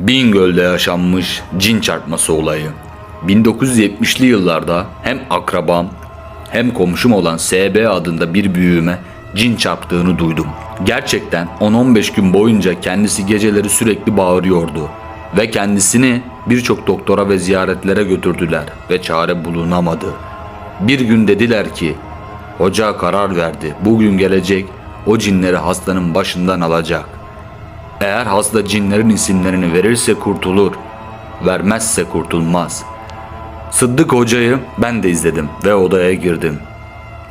Bingöl'de yaşanmış cin çarpması olayı. 1970'li yıllarda hem akrabam hem komşum olan SB adında bir büyüğüme cin çarptığını duydum. Gerçekten 10-15 gün boyunca kendisi geceleri sürekli bağırıyordu ve kendisini birçok doktora ve ziyaretlere götürdüler ve çare bulunamadı. Bir gün dediler ki hoca karar verdi bugün gelecek o cinleri hastanın başından alacak. Eğer hasta cinlerin isimlerini verirse kurtulur, vermezse kurtulmaz. Sıddık Hoca'yı ben de izledim ve odaya girdim.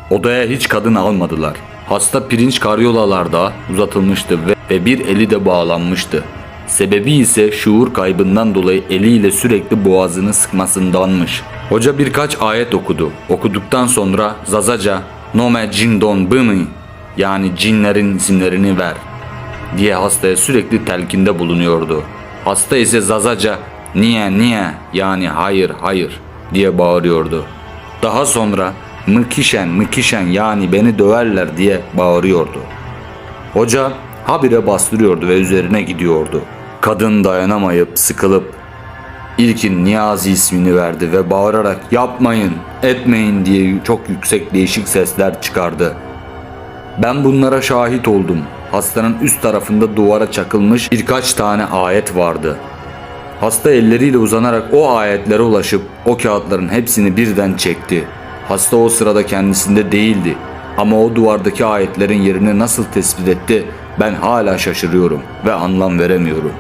Odaya hiç kadın almadılar. Hasta pirinç karyolalarda uzatılmıştı ve, ve bir eli de bağlanmıştı. Sebebi ise şuur kaybından dolayı eliyle sürekli boğazını sıkmasındanmış. Hoca birkaç ayet okudu. Okuduktan sonra Zazaca Nome Cindon Bını yani cinlerin isimlerini ver diye hastaya sürekli telkinde bulunuyordu. Hasta ise Zazaca niye niye yani hayır hayır diye bağırıyordu. Daha sonra mıkişen mıkişen yani beni döverler diye bağırıyordu. Hoca habire bastırıyordu ve üzerine gidiyordu. Kadın dayanamayıp sıkılıp ilkin Niyazi ismini verdi ve bağırarak yapmayın etmeyin diye çok yüksek değişik sesler çıkardı. Ben bunlara şahit oldum. Hastanın üst tarafında duvara çakılmış birkaç tane ayet vardı. Hasta elleriyle uzanarak o ayetlere ulaşıp o kağıtların hepsini birden çekti. Hasta o sırada kendisinde değildi. Ama o duvardaki ayetlerin yerini nasıl tespit etti ben hala şaşırıyorum ve anlam veremiyorum.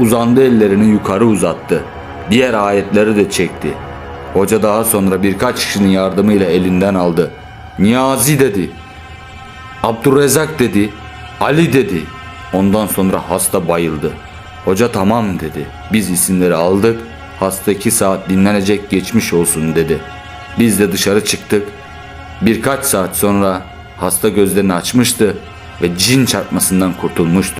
Uzandı ellerini yukarı uzattı. Diğer ayetleri de çekti. Hoca daha sonra birkaç kişinin yardımıyla elinden aldı. Niyazi dedi. Abdurrezzak dedi. Ali dedi. Ondan sonra hasta bayıldı. Hoca tamam dedi. Biz isimleri aldık. Hasta iki saat dinlenecek geçmiş olsun dedi. Biz de dışarı çıktık. Birkaç saat sonra hasta gözlerini açmıştı ve cin çarpmasından kurtulmuştu.